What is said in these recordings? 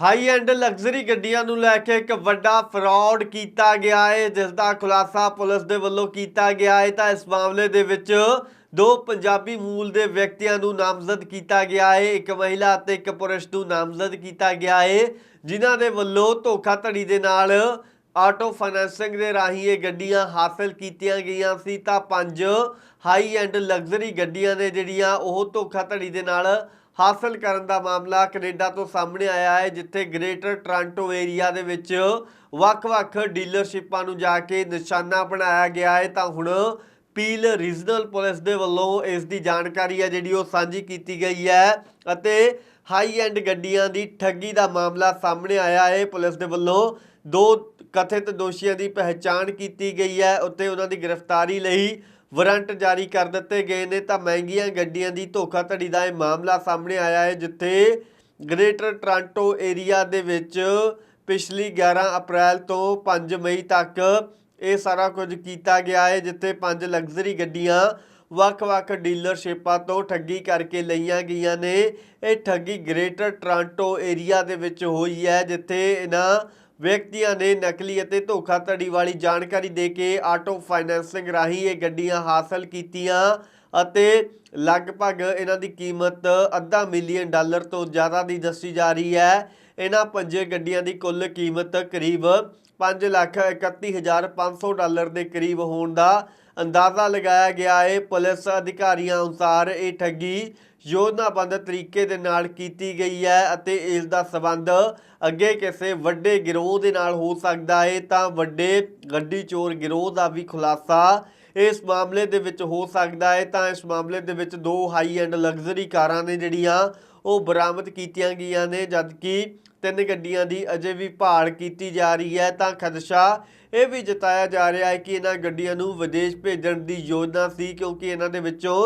High end luxury ਗੱਡੀਆਂ ਨੂੰ ਲੈ ਕੇ ਇੱਕ ਵੱਡਾ ਫਰਾਡ ਕੀਤਾ ਗਿਆ ਹੈ ਜਿਸ ਦਾ ਖੁਲਾਸਾ ਪੁਲਿਸ ਦੇ ਵੱਲੋਂ ਕੀਤਾ ਗਿਆ ਹੈ ਤਾਂ ਇਸ ਮਾਮਲੇ ਦੇ ਵਿੱਚ ਦੋ ਪੰਜਾਬੀ ਮੂਲ ਦੇ ਵਿਅਕਤੀਆਂ ਨੂੰ ਨਾਮਜ਼ਦ ਕੀਤਾ ਗਿਆ ਹੈ ਇੱਕ ਮਹਿਲਾ ਅਤੇ ਇੱਕ ਪੁਰਸ਼ ਨੂੰ ਨਾਮਜ਼ਦ ਕੀਤਾ ਗਿਆ ਹੈ ਜਿਨ੍ਹਾਂ ਦੇ ਵੱਲੋਂ ਧੋਖਾਧੜੀ ਦੇ ਨਾਲ ਆਟੋ ਫਾਈਨੈਂਸਿੰਗ ਦੇ ਰਾਹੀਂ ਇਹ ਗੱਡੀਆਂ ਹਾਸਲ ਕੀਤੀਆਂ ਗਈਆਂ ਸੀ। ਤਾਂ ਪੰਜ ਹਾਈ ਐਂਡ ਲਗਜ਼ਰੀ ਗੱਡੀਆਂ ਨੇ ਜਿਹੜੀਆਂ ਉਹ ਧੋਖਾਧੜੀ ਦੇ ਨਾਲ ਹਾਸਲ ਕਰਨ ਦਾ ਮਾਮਲਾ ਕੈਨੇਡਾ ਤੋਂ ਸਾਹਮਣੇ ਆਇਆ ਹੈ, ਜਿੱਥੇ ਗ੍ਰੇਟਰ ਟੋਰਾਂਟੋ ਏਰੀਆ ਦੇ ਵਿੱਚ ਵੱਖ-ਵੱਖ ਡੀਲਰਸ਼ਿਪਾਂ ਨੂੰ ਜਾ ਕੇ ਨਿਸ਼ਾਨਾ ਬਣਾਇਆ ਗਿਆ ਹੈ। ਤਾਂ ਹੁਣ ਪੀਲ ਰੀਜਨਲ ਪੁਲਿਸ ਦੇ ਵੱਲੋਂ ਇਸ ਦੀ ਜਾਣਕਾਰੀ ਹੈ, ਜਿਹੜੀ ਉਹ ਸਾਂਝੀ ਕੀਤੀ ਗਈ ਹੈ ਅਤੇ ਹਾਈ ਐਂਡ ਗੱਡੀਆਂ ਦੀ ਠੱਗੀ ਦਾ ਮਾਮਲਾ ਸਾਹਮਣੇ ਆਇਆ ਹੈ। ਪੁਲਿਸ ਦੇ ਵੱਲੋਂ ਦੋ ਕਥਿਤ ਦੋਸ਼ੀਆਂ ਦੀ ਪਹਿਚਾਣ ਕੀਤੀ ਗਈ ਹੈ ਉੱਤੇ ਉਹਨਾਂ ਦੀ ਗ੍ਰਿਫਤਾਰੀ ਲਈ ਵਾਰੰਟ ਜਾਰੀ ਕਰ ਦਿੱਤੇ ਗਏ ਨੇ ਤਾਂ ਮਹਿੰਗੀਆਂ ਗੱਡੀਆਂ ਦੀ ਧੋਖਾਧੜੀ ਦਾ ਇਹ ਮਾਮਲਾ ਸਾਹਮਣੇ ਆਇਆ ਹੈ, ਜਿੱਥੇ ਗ੍ਰੇਟਰ ਟੋਰਾਂਟੋ ਏਰੀਆ ਦੇ ਵਿੱਚ ਪਿਛਲੀ 11 ਅਪ੍ਰੈਲ ਤੋਂ 5 ਮਈ ਤੱਕ ਇਹ ਸਾਰਾ ਕੁਝ ਕੀਤਾ ਗਿਆ ਹੈ, ਜਿੱਥੇ ਪੰਜ ਲਗਜ਼ਰੀ ਗੱਡੀਆਂ ਵੱਖ-ਵੱਖ ਡੀਲਰਸ਼ਿਪਾਂ ਤੋਂ ਠੱਗੀ ਕਰਕੇ ਲਈਆਂ ਗਈਆਂ ਨੇ। ਇਹ ਠੱਗੀ ਗ੍ਰੇਟਰ ਟੋਰਾਂਟੋ ਏਰੀਆ ਦੇ ਵਿੱਚ ਹੋਈ ਹੈ, ਜਿੱਥੇ ਇਹਨਾਂ ਵਿਅਕਤੀਆਂ ਨੇ ਨਕਲੀ ਅਤੇ ਧੋਖਾਧੜੀ ਵਾਲੀ ਜਾਣਕਾਰੀ ਦੇ ਕੇ ਆਟੋ ਫਾਈਨੈਂਸਿੰਗ ਰਾਹੀਂ ਇਹ ਗੱਡੀਆਂ ਹਾਸਲ ਕੀਤੀਆਂ ਅਤੇ ਲਗਭਗ ਇਹਨਾਂ ਦੀ ਕੀਮਤ ਅੱਧਾ ਮਿਲੀਅਨ ਡਾਲਰ ਤੋਂ ਜ਼ਿਆਦਾ ਦੀ ਦੱਸੀ ਜਾ ਰਹੀ ਹੈ। ਇਹਨਾਂ ਪੰਜੇ ਗੱਡੀਆਂ ਦੀ ਕੁੱਲ ਕੀਮਤ ਕਰੀਬ 5 ਲੱਖ 31500 ਡਾਲਰ ਦੇ ਕਰੀਬ ਹੋਣ ਦਾ ਅੰਦਾਜ਼ਾ ਲਗਾਇਆ ਗਿਆ ਹੈ। ਪੁਲਿਸ ਅਧਿਕਾਰੀਆਂ ਅਨੁਸਾਰ ਇਹ ਠੱਗੀ ਯੋਜਨਾਬੰਦ ਤਰੀਕੇ ਦੇ ਨਾਲ ਕੀਤੀ ਗਈ ਹੈ ਅਤੇ ਇਸ ਦਾ ਸਬੰਧ ਅੱਗੇ ਕਿਸੇ ਵੱਡੇ ਗਿਰੋਹ ਦੇ ਨਾਲ ਹੋ ਸਕਦਾ ਹੈ ਤਾਂ ਵੱਡੇ ਗੱਡੀ ਚੋਰ ਗਿਰੋਹ ਦਾ ਵੀ ਖੁਲਾਸਾ ਇਸ ਮਾਮਲੇ ਦੇ ਵਿੱਚ ਹੋ ਸਕਦਾ ਹੈ ਤਾਂ ਇਸ ਮਾਮਲੇ ਦੇ ਵਿੱਚ ਦੋ ਹਾਈ ਐਂਡ ਲਗਜ਼ਰੀ ਕਾਰਾਂ ਨੇ ਜਿਹੜੀਆਂ ਉਹ ਬਰਾਮਦ ਕੀਤੀਆਂ ਗਈਆਂ ਨੇ, ਜਦਕਿ ਤਿੰਨ ਗੱਡੀਆਂ ਦੀ ਅਜੇ ਵੀ ਭਾਲ ਕੀਤੀ ਜਾ ਰਹੀ ਹੈ, ਤਾਂ ਖਦਸ਼ਾ ਇਹ ਵੀ ਜਤਾਇਆ ਜਾ ਰਿਹਾ ਹੈ ਕਿ ਇਹਨਾਂ ਗੱਡੀਆਂ ਨੂੰ ਵਿਦੇਸ਼ ਭੇਜਣ ਦੀ ਯੋਜਨਾ ਸੀ, ਕਿਉਂਕਿ ਇਹਨਾਂ ਦੇ ਵਿੱਚੋਂ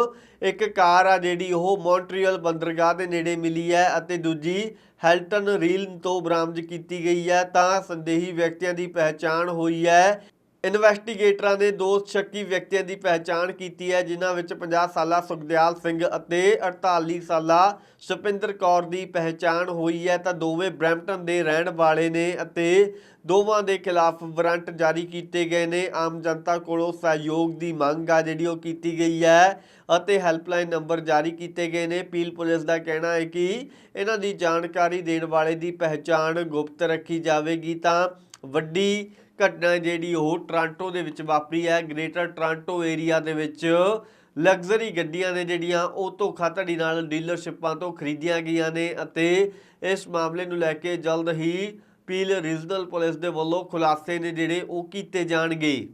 ਇੱਕ ਕਾਰ ਆ ਜਿਹੜੀ ਉਹ ਮੌਂਟਰੀਅਲ ਬੰਦਰਗਾਹ ਦੇ ਨੇੜੇ ਮਿਲੀ ਹੈ ਅਤੇ ਦੂਜੀ ਹੈਲਟਨ ਰੀਲ ਤੋਂ ਬਰਾਮਦ ਕੀਤੀ ਗਈ ਹੈ, ਤਾਂ ਸੰਦੇਹੀ ਵਿਅਕਤੀਆਂ ਦੀ ਪਹਿਚਾਣ ਹੋਈ ਹੈ। ਇਨਵੈਸਟੀਗੇਟਰਾਂ ਨੇ ਦੋ ਸ਼ੱਕੀ ਵਿਅਕਤੀਆਂ ਦੀ ਪਹਿਚਾਣ ਕੀਤੀ ਹੈ, ਜਿਨ੍ਹਾਂ ਵਿੱਚ 50 ਸਾਲਾ ਸੁਖਦਿਆਲ ਸਿੰਘ ਅਤੇ 48 ਸਾਲਾ ਸੁਪਿੰਦਰ ਕੌਰ ਦੀ ਪਹਿਚਾਣ ਹੋਈ ਹੈ। ਤਾਂ ਦੋਵੇਂ ਬ੍ਰੈਂਪਟਨ ਦੇ ਰਹਿਣ ਵਾਲੇ ਨੇ ਅਤੇ ਦੋਵਾਂ ਦੇ ਖਿਲਾਫ ਵਾਰੰਟ ਜਾਰੀ ਕੀਤੇ ਗਏ ਨੇ। ਆਮ ਜਨਤਾ ਕੋਲੋਂ ਸਹਿਯੋਗ ਦੀ ਮੰਗ ਆ ਜਿਹੜੀ ਉਹ ਕੀਤੀ ਗਈ ਹੈ ਅਤੇ ਹੈਲਪਲਾਈਨ ਨੰਬਰ ਜਾਰੀ ਕੀਤੇ ਗਏ ਨੇ। ਪੀਲ ਪੁਲਿਸ ਦਾ ਕਹਿਣਾ ਹੈ ਕਿ ਇਹਨਾਂ ਦੀ ਜਾਣਕਾਰੀ ਦੇਣ ਵਾਲੇ ਦੀ ਪਹਿਚਾਣ ਗੁਪਤ ਰੱਖੀ ਜਾਵੇਗੀ। ਤਾਂ ਵੱਡੀ ਘਟਨਾ ਜਿਹੜੀ ਉਹ ਟੋਰਾਂਟੋ ਦੇ ਵਿੱਚ ਵਾਪਰੀ ਹੈ। ਗ੍ਰੇਟਰ ਟੋਰਾਂਟੋ ਏਰੀਆ ਦੇ ਵਿੱਚ ਲਗਜ਼ਰੀ ਗੱਡੀਆਂ ਨੇ ਜਿਹੜੀਆਂ ਉਹ ਧੋਖਾਧੜੀ ਨਾਲ ਡੀਲਰਸ਼ਿਪਾਂ ਤੋਂ ਖਰੀਦੀਆਂ ਗਈਆਂ ਨੇ ਅਤੇ ਇਸ ਮਾਮਲੇ ਨੂੰ ਲੈ ਕੇ ਜਲਦ ਹੀ ਪੀਲ ਰੀਜਨਲ ਪੁਲਿਸ ਦੇ ਵੱਲੋਂ ਖੁਲਾਸੇ ਨੇ ਜਿਹੜੇ ਉਹ ਕੀਤੇ ਜਾਣਗੇ।